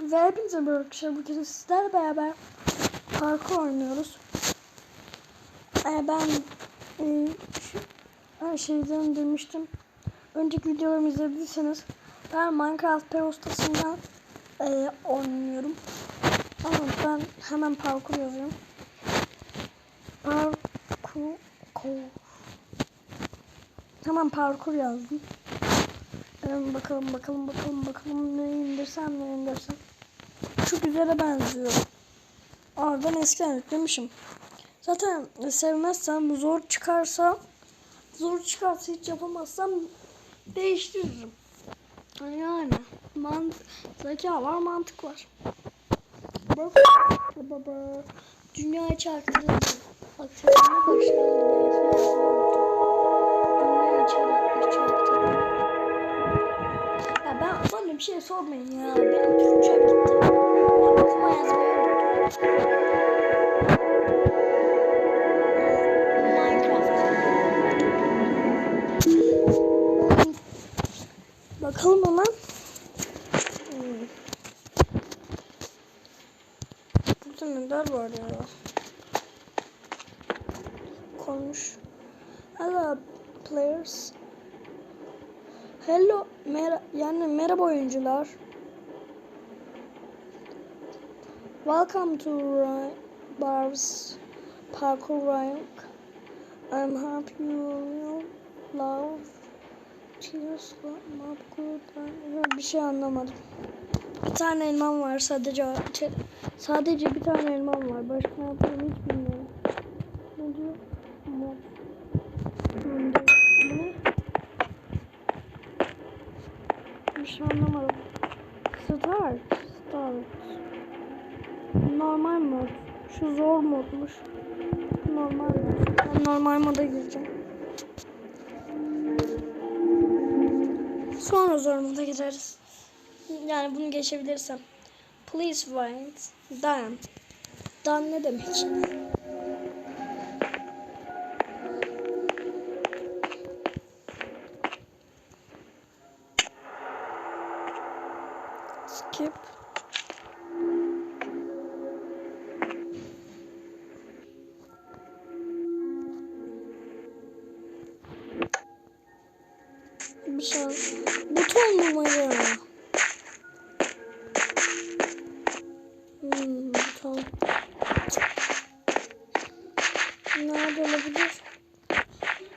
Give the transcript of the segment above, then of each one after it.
Ve hepinize merhaba arkadaşlar. Bugün sizlerle beraber parkur oynuyoruz. Ee, ben e, şu, her şeyden demiştim. Önceki videolarımı izlediyseniz ben Minecraft Pro ustasından e, oynuyorum. Ama ben hemen parkur yazıyorum. Parkur Hemen parkur yazdım. Ee, bakalım bakalım bakalım bakalım ne indirsem ne indirsem. Şu güzele benziyor. Aa ben eskiden yüklemişim. Zaten sevmezsem zor çıkarsa zor çıkarsa hiç yapamazsam değiştiririm. Yani mant zeka var mantık var. Bak baba dünya çarptırıldı. Aktarına başlandı. Bir şey sormayın ya. Benim Türkçem gitti. Okuma yazmayı. Bakalım hemen. Hmm. Burada neler var ya? Konuş. Hello players. Hello, mer yani merhaba oyuncular. Welcome to Ry- Barb's Parkour Rank. I'm happy you love Cheers, not bir şey anlamadım. Bir tane elmam var sadece sadece bir tane elmam var. Başka ne yapıyorum hiç bilmiyorum. Ne diyor? Bir şey anlamadım. Start. Start. Normal mod. Şu zor modmuş. Normal mod. Ben normal moda gireceğim. Sonra zor moda gireriz. Yani bunu geçebilirsem. Please wait. Done. Done ne demek? Şey buton bulmaca. Hmm, buton. Nerede olabilir?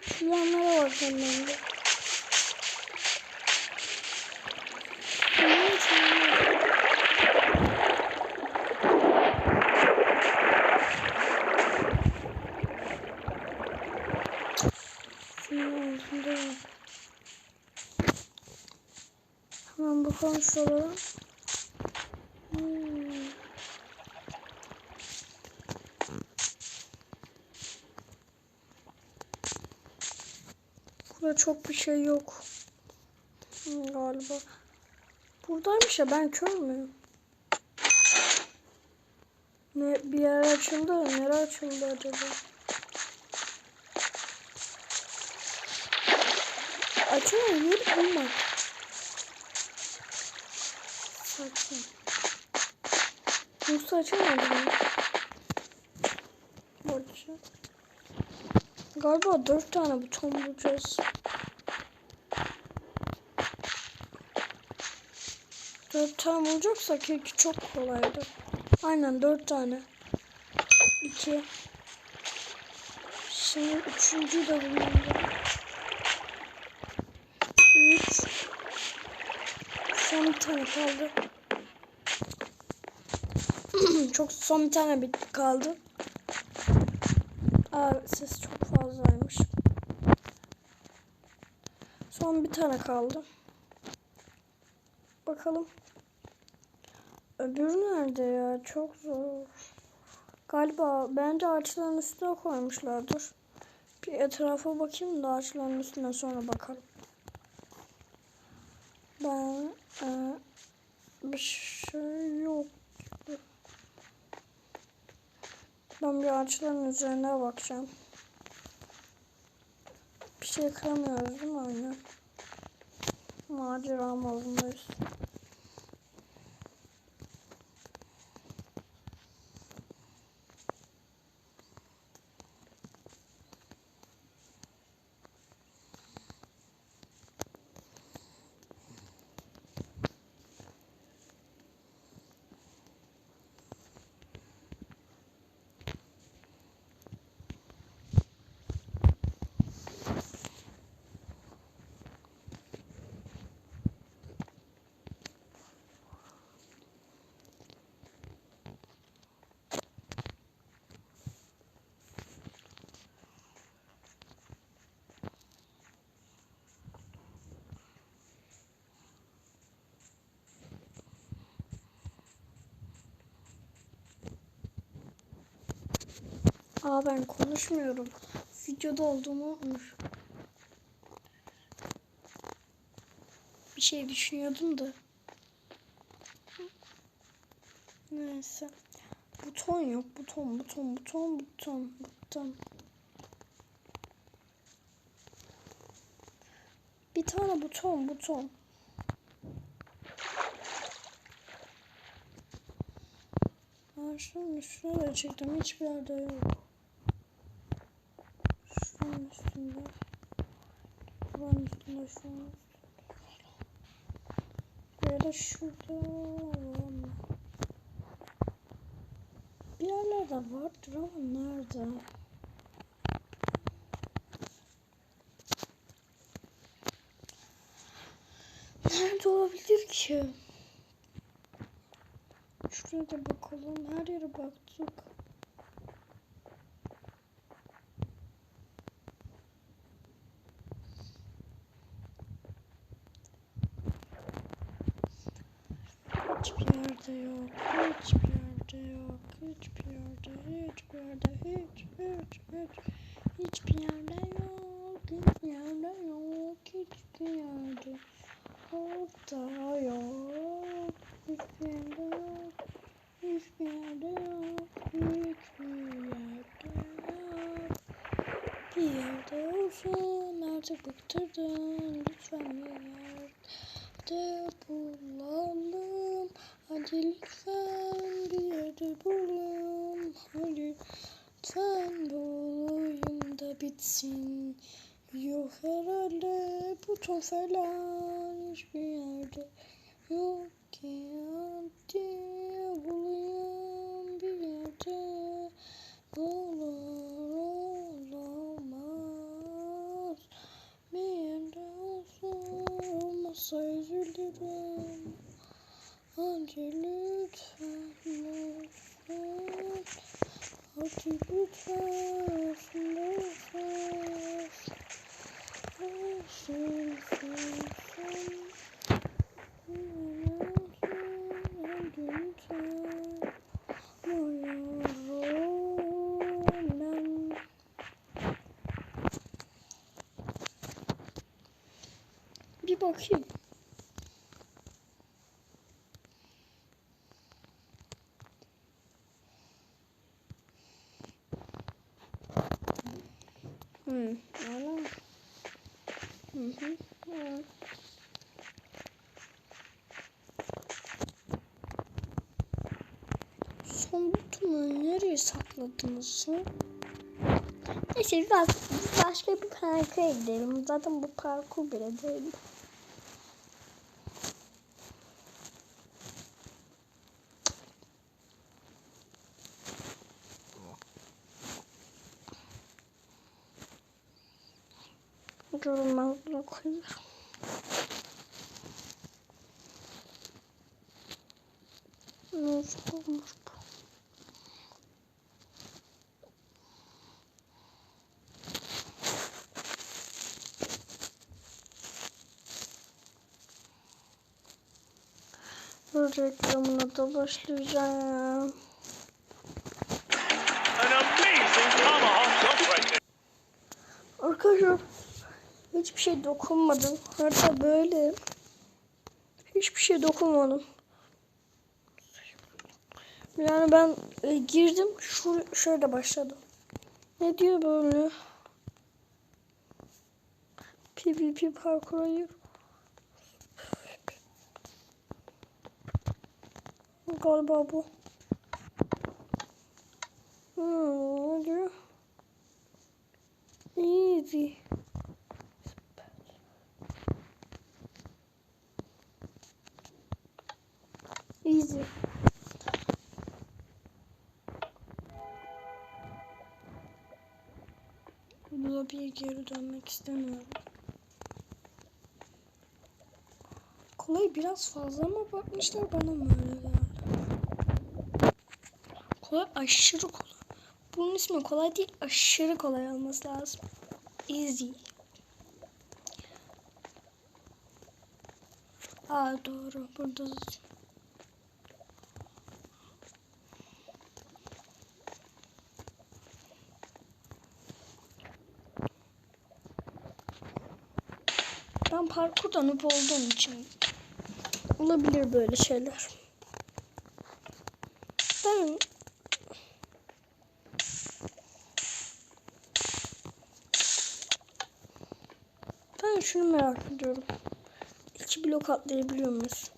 Şu yanlara bakıyorum ben de. Hmm, şunlar. Şunun altında var. Hemen bakalım şuralara. Hmm. Burada çok bir şey yok. Galiba. Buradaymış ya ben kör müyüm? Ne, bir yer açıldı. Nere açıldı acaba? Açılan yeri bulmak. Saçma. Yoksa açamadı mı? Bakacağım. Galiba dört tane buton bulacağız. Dört tane bulacaksak ilk çok kolaydı. Aynen dört tane. İki. Şimdi üçüncüyü de bulacağım. Üç. Son bir tane kaldı. Çok son bir tane bit kaldı. Aa ses çok fazlaymış. Son bir tane kaldı. Bakalım. Öbürü nerede ya? Çok zor. Galiba bence ağaçların üstüne koymuşlardır. Bir etrafa bakayım da ağaçların üstüne sonra bakalım. Ben e, bir şey yok. Ben bir ağaçların üzerine bakacağım. Bir şey kıramıyoruz değil mi oyunu? Macera modundayız. Aa ben konuşmuyorum. Videoda olduğumu unutmuş. Bir şey düşünüyordum da. Neyse. Buton yok. Buton, buton, buton, buton, buton. Bir tane buton, buton. Şunun üstüne de çektim. Hiçbir yerde yok. Şunun üstünde. Buranın üstünde. Ya da şurada var? Bir yerlerde vardır ama nerede? Nerede olabilir ki? Şuraya da bakalım. Her yere baktık. Hiçbir yerde yok. Hiçbir yerde yok. Hiçbir yerde, hiçbir hiç, hiç, hiç. Hiçbir yerde yok. Hiçbir yerde yok. Hiçbir yerde. Orada yok. Hiçbir yerde yok. Hiçbir yerde yok. Hiçbir yerde yok. Bir yerde olsun artık bıktırdın. Lütfen bir yerde bulalım. Hadi lütfen bir yerde bulalım. Hadi lütfen bitsin. Yok herhalde buton falan hiçbir yerde yok ki. Hadi bulayım bir yerde. Olur olamaz. Bir yerde olsun olmazsa üzülürüm. Hadi lütfen lütfen. Hadi lütfen olsun lütfen olsun olsun Bir bakayım. Hmm, öyle. Hı hı. Son butonu nereye sakladınız? Neyse biraz başka bir parkura gidelim. Zaten bu parkur bile değil. Durun ben bunu koyayım. Nasıl olmuş bu? Bu reklamına da başlayacağım. Şey dokunmadım. Hatta böyle hiçbir şey dokunmadım. Yani ben e, girdim şu şöyle başladım. Ne diyor böyle? PvP parkur hayır. Galiba bu. Hmm, ne diyor? Easy. Easy. Lobiye geri dönmek istemiyorum. Kolay biraz fazla mı bakmışlar bana mı öyle geldi? Kolay aşırı kolay. Bunun ismi kolay değil aşırı kolay olması lazım. Easy. Aa doğru burada parkurdan hep olduğum için olabilir böyle şeyler. Ben Ben şunu merak ediyorum. İki blok atlayabiliyor muyuz?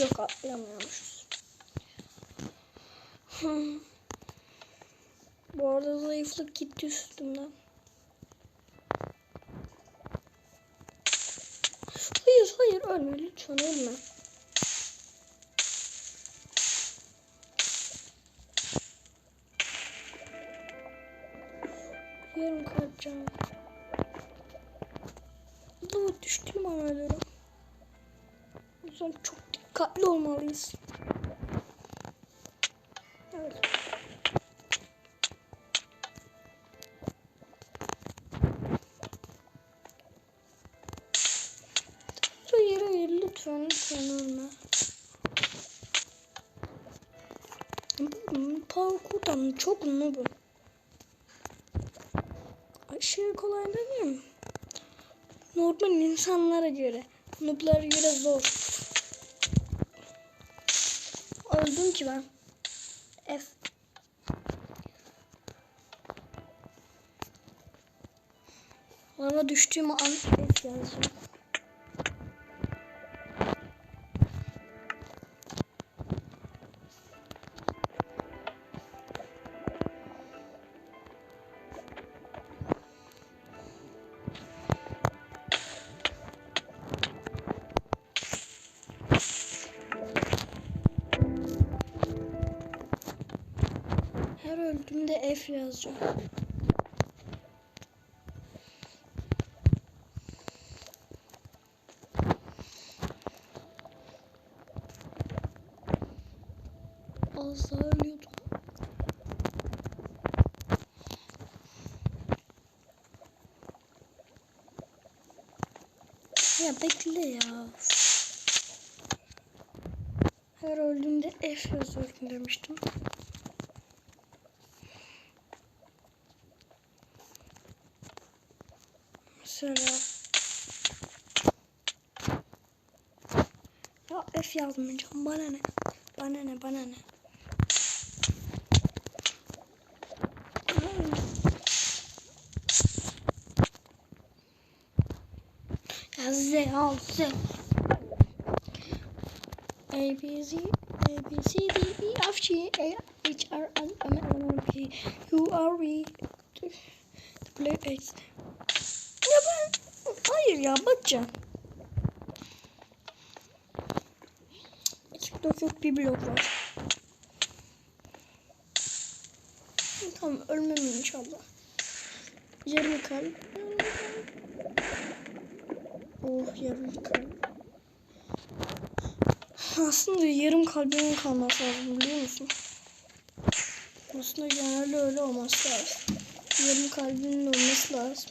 Yok atlayamıyormuşuz. Hmm. Bu arada zayıflık gitti üstümden. Ölme lütfen ölme. Yarım kalp canım. Düştüğüm an ölürüm. O yüzden çok dikkatli olmalıyız. Parkurdan çok noobum. Aşırı kolay değil mi? Normal insanlara göre. Nooblara göre zor. Öldüm ki ben. F. Bana düştüğüm an F yazacağım. F yazacağım. Az daha. Ya bekle ya. Her öldüğümde F yazıyorum demiştim. F yazmayacağım bana ne? Bana ne? Bana ne? Ya Z al Z. A B Z A B C D E F G A H R L M N P Q R V W X. Ya ben hayır ya bakacağım. İki blok yok bir blok var. Tamam ölmem inşallah. Yarım kalp. Oh yarım kalp. Aslında yarım kalbimin kalması lazım biliyor musun? Aslında genelde öyle olması lazım. Yarım kalbinin olması lazım.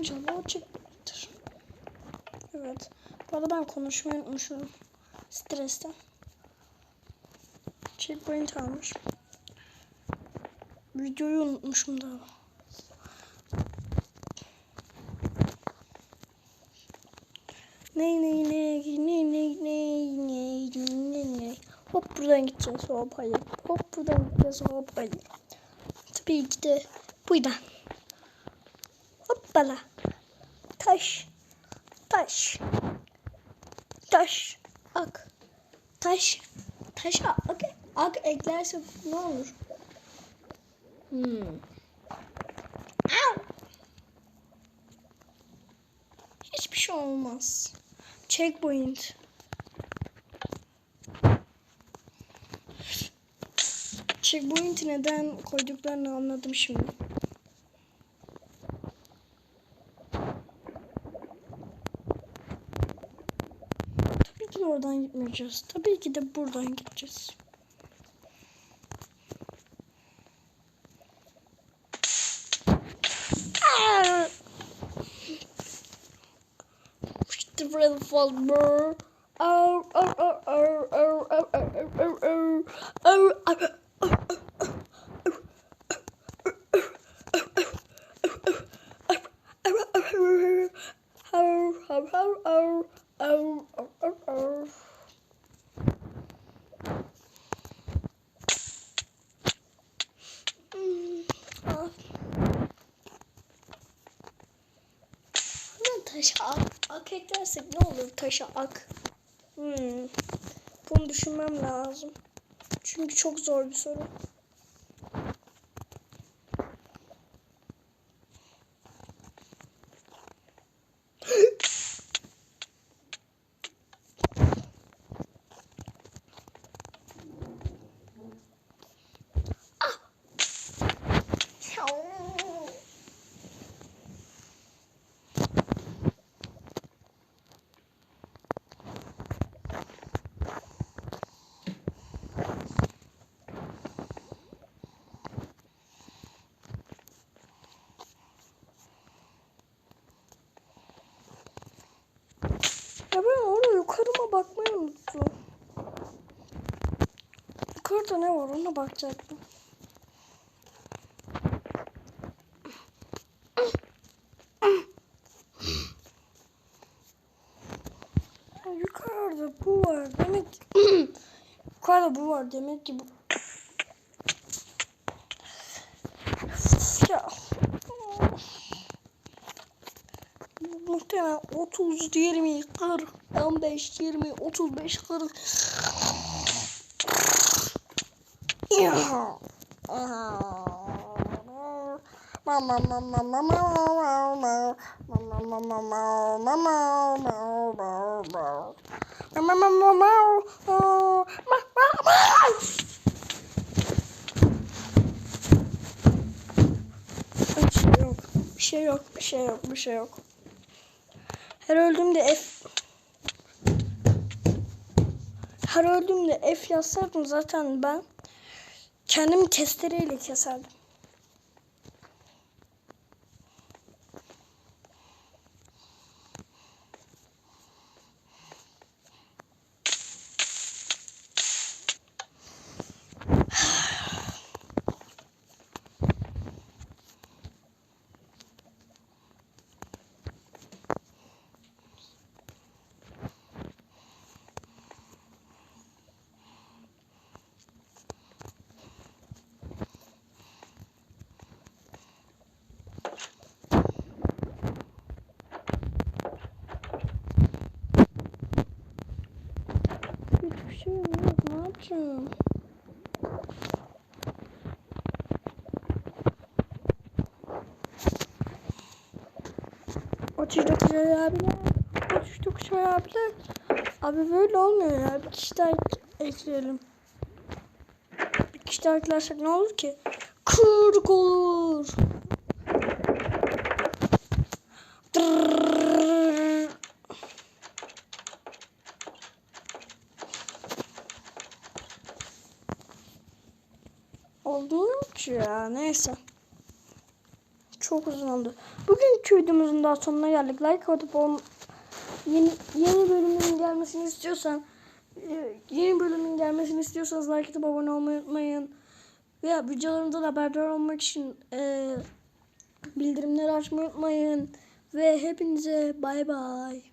O çıkmıştır. Evet. Bu arada ben konuşmayı unutmuşum. Stresten. Checkpoint almış. Videoyu unutmuşum daha. Ney ney ney ney ney ney ney ney ney Hop buradan gideceğiz hop hayır. Hop buradan gideceğiz hop hayır. Tabii ki de buradan. Hoppala. Taş. Taş. Taş. Ak. Taş. Taşa ak, ak eklersek ne olur? Hmm. Au. Hiçbir şey olmaz. Checkpoint. Checkpoint'i neden koyduklarını anladım şimdi. oradan gitmeyeceğiz. Tabii ki de buradan gideceğiz. İşte burada fazla. Ar ar ar ar ar ar ak eklersek ne olur taşa ak? Hmm. Bunu düşünmem lazım. Çünkü çok zor bir soru. Ah! Ya ben orada yukarıma bakmayı unuttum. Yukarıda ne var ona bakacaktım. Yukarıda bu var demek ki yukarıda bu var demek ki bu hemen 30, 20, 40, 15, 20, 35, 40. Bir şey yok, bir şey yok, bir şey yok. Şey her öldüğümde F Her öldüğümde F yazsaydım zaten ben kendimi testereyle keserdim. Hiçbir şey Otuz dokuz ay abiler. Dokuz ay abiler. Abi böyle olmuyor ya. Bir kişi daha ek- ekleyelim. Bir kişi daha eklersek ne olur ki? Kırk olur. Dırrrr. Oldu yok ki ya. Neyse. Çok uzun oldu. Bugünkü videomuzun daha sonuna geldik. Like atıp ol yeni, yeni bölümün gelmesini istiyorsan e, yeni bölümün gelmesini istiyorsanız like atıp abone olmayı unutmayın. Veya videolarımızdan haberdar olmak için e, bildirimleri açmayı unutmayın. Ve hepinize bay bay.